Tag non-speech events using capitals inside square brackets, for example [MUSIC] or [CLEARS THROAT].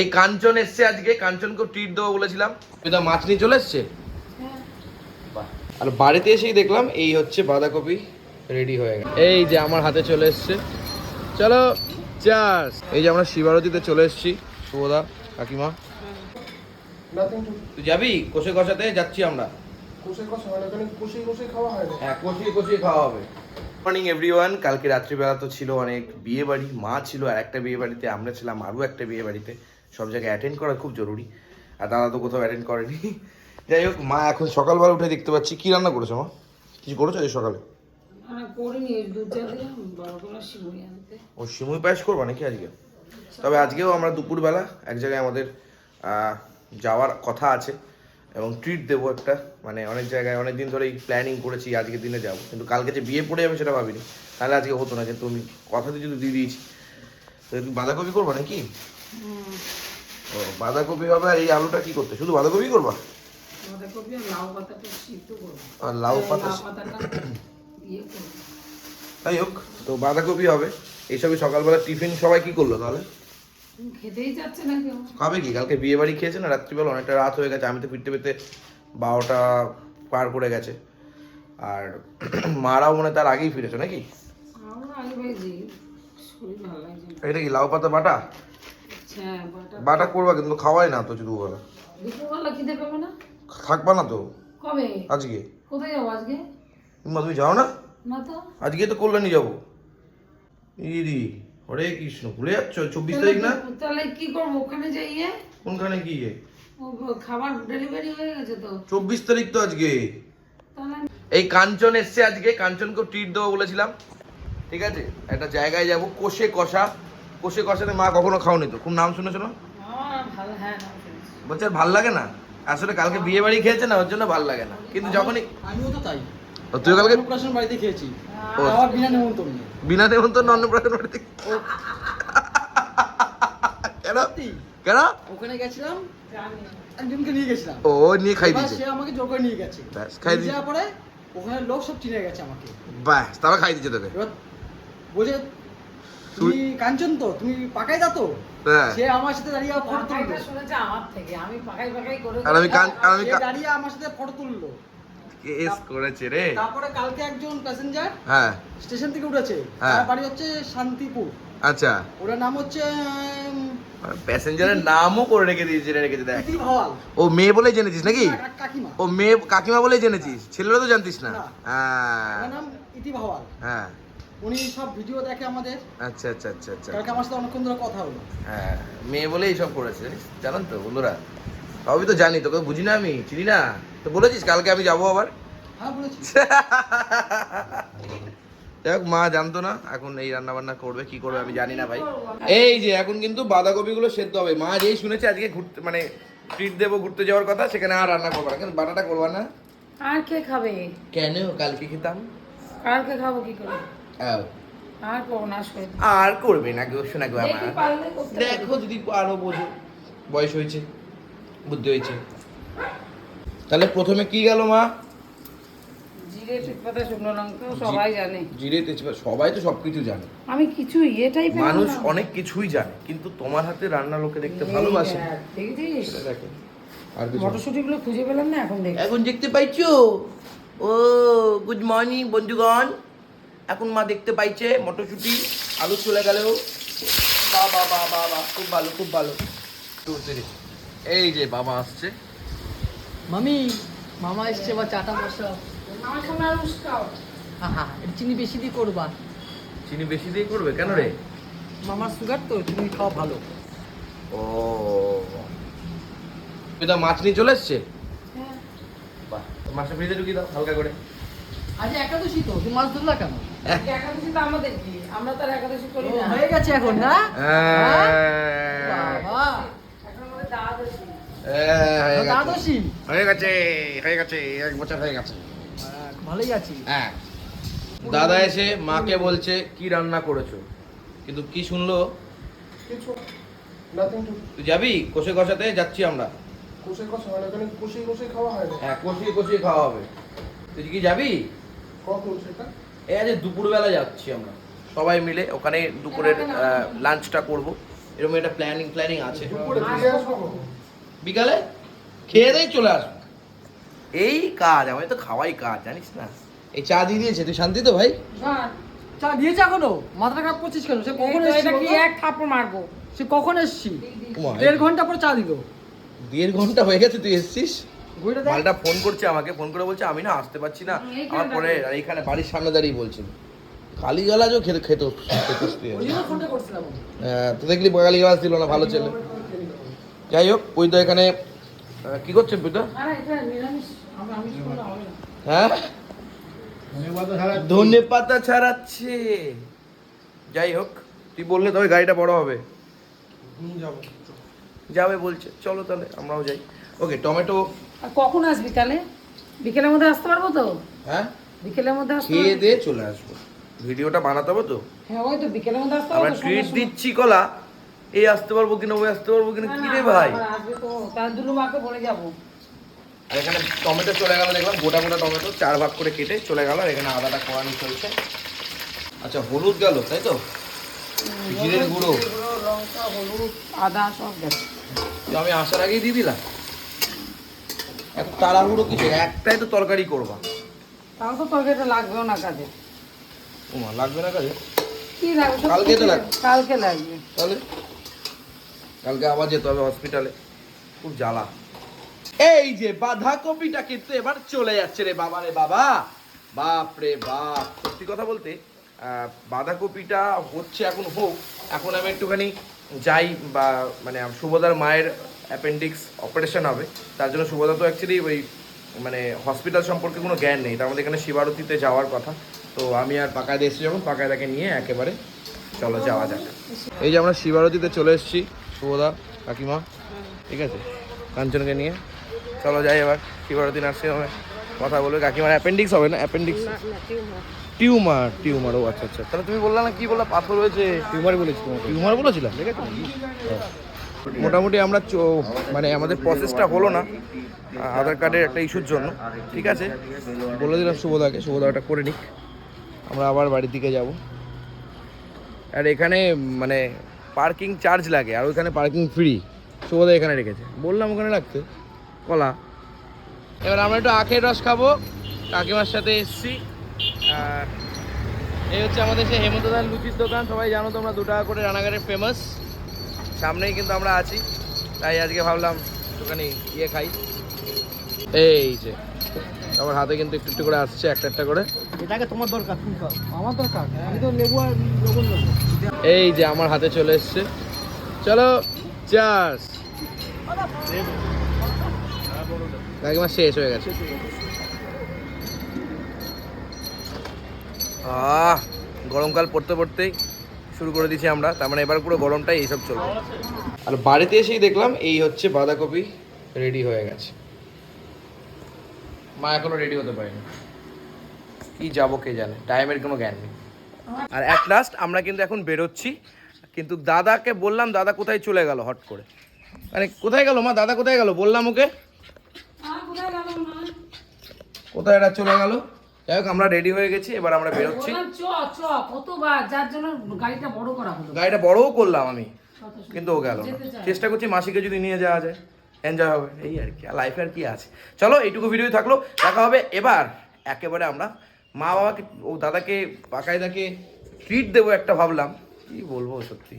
এই কাঞ্চন এসছে আজকে কাঞ্চনকে ট্রিট দেবো বলেছিলাম। এটা মাছ নিয়ে চলে এসছে? আর বাড়িতে এসেই দেখলাম এই হচ্ছে বাঁধাকপি রেডি হয়ে গেছে। এই যে আমার হাতে চলে এসছে। চলো চাস এই যে আমরা শিবারতিতে চলে এসেছি শুভদা কাকিমা। তুই যাবি? কষে কষাতে যাচ্ছি আমরা। কষে কষে হয় মর্নিং এভরিওয়ান কালকে রাত্রিবেলা তো ছিল অনেক বিয়ে বাড়ি মা ছিল আর একটা বিয়ে বাড়িতে আমরা ছিলাম আরও একটা বিয়ে বাড়িতে সব জায়গায় অ্যাটেন্ড করা খুব জরুরি। আর দাদা তো কোথাও অ্যাটেন্ড করেনি। যাই হোক মা এখন সকালবেলা উঠে দেখতে পাচ্ছি কি রান্না করেছ মা? কিছু করেছ আজ সকালে? ও সিমুই পায়েস করব নাকি আজকে? তবে আজকেও আমরা দুপুরবেলা এক জায়গায় আমাদের যাওয়ার কথা আছে এবং ট্রিট দেবো একটা। মানে অনেক জায়গায় অনেক দিন ধরেই প্ল্যানিং করেছি আজকের দিনে যাব। কিন্তু কালকে যে বিয়ে পড়ে যাবে সেটা ভাবিনি। তাহলে আজকে হতো না কিন্তু আমি কথাতে যদি দিয়ে দিয়েছি তুমি বাঁধাকপি করব নাকি? ও বাঁধাকপি হবে আর এই আলুটা কি করতে? শুধু বাঁধাকপি করবা? বাঁধাকপি আর লাউ পাতাটা সিদ্ধ করব। আর লাউ পাতা পাতাটা ইয়ে তাই হোক তো বাঁধাকপি হবে। এইসবই সকালবেলা টিফিন সবাই কি করল তাহলে? খেতেই যাচ্ছে না কেউ। খাবে কি? কালকে বিয়ে বাড়ি খেয়েছে না? রাত্রিবেলা অনেকটা রাত হয়ে গেছে। আমি তো ফিরতে ফিরতে বারোটা পার করে গেছে। আর [CLEARS THROAT] মারাও মনে হয় তার আগেই ফিরেছে নাকি? এটা কি লাউ পাতা বাটা? বাটা বাটা করবা কিন্তু খাওয়াই না তো শুধু বলা দুপুরবেলা খিদে পাবে না? থাকবা না তো। কবে? আজকে। কোথায় যাব আজকে? তুমি যাও না? না তো। আজকে তো কল্যাণী যাব। ইরি হরে কৃষ্ণ ভুলে যাচ্ছ? চব্বিশ তারিখ না? তাহলে- কি করব? ওখানে যাইয়ে কোনখানে কি ও খাবার ডেলিভারি হয়ে গেছে তো। চব্বিশ তারিখ তো আজকে। এই কাঞ্চন এসছে আজকে। কাঞ্চনকে ট্রিট দেবো বলেছিলাম। ঠিক আছে? একটা জায়গায় যাব কোষে কষা। কোষে কষাতে মা কখনো খাওনি তো? খুব নাম শুনেছো না। বলছে আর ভালো লাগে না? আসলে কালকে বিয়ে বাড়ি খেয়েছে না ওর জন্য ভালো লাগে না। কিন্তু যখনই আমিও তো তাই। তুই কালকে অন্নপ্রাশন বাড়িতে খেয়েছি। ও। আমার বিনা নেমন্তন্ন। বিনা নেমন্তন্ন অন্নপ্রাশন বাড়িতে কেন? কেন? ওখানে গেছিলাম একজনকে নিয়ে গেছিলাম। ও নিয়ে খাই দিয়েছে। সে আমাকে জোর করে নিয়ে গেছে। ব্যাস, খাই দিয়েছে। পরে ওখানে লোক সব চিনে গেছে আমাকে। ব্যাস তারপর খাই দিচ্ছে তোকে। বলছে তুমি কাঞ্চন তো তুমি পাকাই দা তো। হ্যাঁ। সে আমার সাথে দাঁড়িয়ে ফটো তুললো। শুনেছে আমার থেকে আমি পাকাই পাকাই করে আর আমি কান আর আমি দাঁড়িয়ে আমার সাথে ফটো তুললো। কেস করেছে রে। তারপরে কালকে একজন প্যাসেঞ্জার হ্যাঁ। স্টেশন থেকে উঠেছে। হ্যাঁ। তার বাড়ি হচ্ছে শান্তিপুর। আচ্ছা। ওটার নাম হচ্ছে প্যাসেঞ্জারের নামও করে রেখে দিয়েছে রেখে দিতে দেখ। ও মেয়ে বলেই জেনেছিস নাকি? ও মেয়ে কাকিমা বলেই জেনেছিস। ছেলেরা তো জানতিস না। না। হ্যাঁ। নাম ইতি ভাওয়াল। হ্যাঁ। উনি সব ভিডিও দেখে আমাদের। আচ্ছা আচ্ছা আচ্ছা আচ্ছা। কালকে আমার সাথে অনেকক্ষণ ধরে কথা হলো। হ্যাঁ মেয়ে বলেই সব করেছে জানান তো বন্ধুরা। সবই তো জানি তোকে বুঝি না আমি চিনি না। তো বলেছিস কালকে আমি যাব আবার? হ্যাঁ বলেছি। [LAUGHS] যাই হোক মা জানতো না এখন এই রান্না বান্না করবে কি করবে আমি জানি না ভাই। এই যে এখন কিন্তু বাঁধাকপি গুলো সেদ্ধ হবে। মা যেই শুনেছে আজকে ঘুরতে মানে ট্রিট দেবো ঘুরতে যাওয়ার কথা সেখানে আর রান্না করব না। কেন বাটাটা করবা না? আর কে খাবে? কেন কালকে খেতাম? কালকে খাব কি করে। আর করব না আর করবে না গো শোনা গো আমার দেখি যদি আরও বোঝো। বয়স হয়েছে বুদ্ধি হয়েছে। তাহলে প্রথমে কি গেল মা? জিরে তেজপাতা শুকনো লঙ্কা সবাই জানে। জিরে তেজপাতা সবাই তো সবকিছু জানে। আমি কিছু মানুষ অনেক কিছুই জানে কিন্তু তোমার হাতে রান্না লোকে দেখতে ভালোবাসে। দেখেছিস? আর। মটরশুটি গুলো খুঁজে পেলাম না এখন দেখ এখন দেখতে পাইছো? ও গুড মর্নিং বন্ধুগণ। এখন মা দেখতে পাইছে মটরশুটি আলু চলে গেল বা বা বা বা বা খুব ভালো খুব ভালো। এই যে বাবা আসছে। মামি মামা এসছে বা চাটা বসা আমার সামনে হ্যাঁ চিনি বেশি দিয়ে করবা। চিনি বেশি দিয়ে করবে? কেন রে? মামার সুগার তো চিনি খাওয়া ভালো। ও। এটা মাছ নিয়ে চলে এসছে? হ্যাঁ। মাছটা ফ্রিজে ঢুকিয়ে দাও হালকা করে। আজ একাদশী তো তুমি মাছ ধরলা কেন? একাদশী তো আমাদের কি? আমরা তো আর একাদশী করি ও, না। হয়ে গেছে এখন না? হ্যাঁ। বাবা। এখন আমাদের দ্বাদশী। হ্যাঁ, হয়ে গেছে। হয়ে গেছে এক বছর হয়ে গেছে। হ্যাঁ, ভালোই আছি। হ্যাঁ। দাদা এসে মাকে বলছে কি রান্না করেছ? কিন্তু কি শুনলো? কিছু। নাথিং টু তুই যাবি? কষে কষাতে যাচ্ছি আমরা। কষে কষে হয় ওখানে কষে কষে খাওয়া হয় হ্যাঁ কষিয়ে কষিয়ে খাওয়া হবে। তুই কি যাবি? কখন সেটা? এই আজ দুপুরবেলা যাচ্ছি আমরা। সবাই মিলে ওখানে দুপুরের লাঞ্চটা করব। এরকম একটা প্ল্যানিং প্ল্যানিং আছে? বিকালে? খেয়ে দেই চলে আসব। এই কাজ আমি তো খাওয়াই কাজ জানিস না? এই চা দিয়ে দিয়েছে তুই শান্তি তো ভাই? চা দিয়েছে এখনও? মাথা খারাপ করছিস কেন? সে কখন এটা কি এক থাপ্পড় মারবো? সে কখন এসছি? দেড় ঘণ্টা পরে চা দিল। দেড় ঘণ্টা হয়ে গেছে তুই এসছিস? মালটা ফোন করছে আমাকে ফোন করে বলছে আমি না আসতে পারছি না। আমার পরে এইখানে বাড়ির সামনে দাঁড়িয়ে বলছিল কালী গালাজও খেতে খেত। হ্যাঁ, তো দেখলি কালী গালাজ ছিল না ভালো ছেলে। যাই হোক ওই তো এখানে কি করছেন না হ্যাঁ ধনে পাতা ছাড়াচ্ছে। যাই হোক তুই বললে তবে গাড়িটা বড় হবে। যাব। যাবে বলছে চলো তাহলে আমরাও যাই। ওকে টমেটো আর কখন আসবি তাহলে? বিকেলের মধ্যে আসতে পারব তো? হ্যাঁ? বিকেলের মধ্যে আসতে খেয়ে দিয়ে চলে আসব। ভিডিওটা বানাতে হবে তো? হ্যাঁ ওই তো বিকেলের মধ্যে আসতে আমরা ট্রিট দিচ্ছি কলা। এই আসতে পারব কিনা ওই আসতে পারব কিনা কি রে ভাই? আসবে তো। তার দুলু মাকে বলে যাব। আর এখানে টমেটো চলে গেল দেখলাম গোটা গোটা টমেটো চার ভাগ করে কেটে চলে গেল আর এখানে আদাটা কোড়ানি চলছে। আচ্ছা হলুদ গেল তাই তো? জিরের গুঁড়ো। লঙ্কা হলুদ আদা সব গেছে আমি আসার আগেই দিয়ে দিলাম। তাড়াহুড়ো কিছু একটাই তো তরকারি করবা। তাও তো তরকারিটা লাগবেও না কাজে। ওমা লাগবে না কাজে? কি লাগবে? কালকে তো লাগবে। কালকে লাগবে। তাহলে? কালকে আবার যেতে হবে হসপিটালে খুব জ্বালা। এই যে বাঁধাকপিটা কিন্তু এবার চলে যাচ্ছে রে বাবা রে বাবা। বাপ রে বাপ। সত্যি কথা বলতে বাঁধাকপিটা হচ্ছে এখন হোক। এখন আমি একটুখানি যাই বা মানে শুভদার মায়ের অ্যাপেন্ডিক্স অপারেশন হবে। তার জন্য শুভদা তো অ্যাকচুয়ালি ওই মানে হসপিটাল সম্পর্কে কোনো জ্ঞান নেই। তার মধ্যে এখানে শিবারতিতে যাওয়ার কথা। তো আমি আর পাকায় এসেছি যখন পাকায়দাকে নিয়ে একেবারে চলো যাওয়া যাক। এই যে আমরা শিবারতিতে চলে এসেছি শুভদা কাকিমা। ঠিক আছে? কাঞ্চনকে নিয়ে। চলো যাই এবার শিবারতী নার্সিংহোমে। কথা বলবে। কাকিমার অ্যাপেন্ডিক্স হবে না? অ্যাপেন্ডিক্স? টিউমার। টিউমার ও আচ্ছা আচ্ছা। তাহলে তুমি বললা না কি বললা? পাথর হয়েছে। টিউমার বলেছি টিউমার বলেছিলাম? ঠিক আছে মোটামুটি আমরা মানে আমাদের প্রসেসটা হলো না আধার কার্ডের একটা ইস্যুর জন্য, ঠিক আছে? বলে দিলাম শুভদাকে শুভদা ওটা করে নিক। আমরা আবার বাড়ির দিকে যাব। আর এখানে মানে পার্কিং চার্জ লাগে, আর ওইখানে পার্কিং ফ্রি শুভদা এখানে রেখেছে। বললাম ওখানে রাখতে। কলা। এবার আমরা একটু আখের রস খাব। কাকিমার সাথে এসছি। এই হচ্ছে আমাদের সেই হেমন্তদার লুচির দোকান। সবাই জানো তোমরা, দু টাকা করে রানাঘাটের ফেমাস সামনেই কিন্তু আমরা আছি। তাই আজকে ভাবলাম একটুখানি ইয়ে খাই। এই যে সবার হাতে কিন্তু একটু একটু করে আসছে একটা একটা করে। এটাকে তোমার দরকার আমার দরকার আমি তো লেবু আর লবণ এই যে আমার হাতে চলে এসছে। চলো চার্স কাকিমা শেষ হয়ে গেছে। আহ গরমকাল পড়তে পড়তেই শুরু করে দিয়েছি আমরা তার মানে এবার পুরো গরমটাই এইসব চলবে। আর বাড়িতে এসেই দেখলাম এই হচ্ছে বাঁধাকপি রেডি হয়ে গেছে। মা এখনও রেডি হতে পারেনি। কি যাব কে জানে টাইমের কোনো জ্ঞান নেই। আর অ্যাট লাস্ট আমরা কিন্তু এখন বেরোচ্ছি কিন্তু দাদাকে বললাম দাদা কোথায় চলে গেল? হট করে। মানে কোথায় গেল মা? দাদা কোথায় গেল? বললাম ওকে। কোথায় গেল কোথায় এটা চলে গেল? যাই হোক আমরা রেডি হয়ে গেছি এবার আমরা বেরোচ্ছি। কতবার? যার জন্য গাড়িটা বড় করা হলো। গাড়িটা বড়ও করলাম আমি কিন্তু ও গেল। চেষ্টা করছি মাসিকে যদি নিয়ে যাওয়া যায়। এনজয় হবে। এই আর কি লাইফে আর কি আছে। চলো এইটুকু ভিডিও থাকল। দেখা হবে এবার। একেবারে আমরা মা বাবাকে ও দাদাকে পাকায়দাকে ট্রিট দেবো একটা ভাবলাম। কি বলব সত্যি?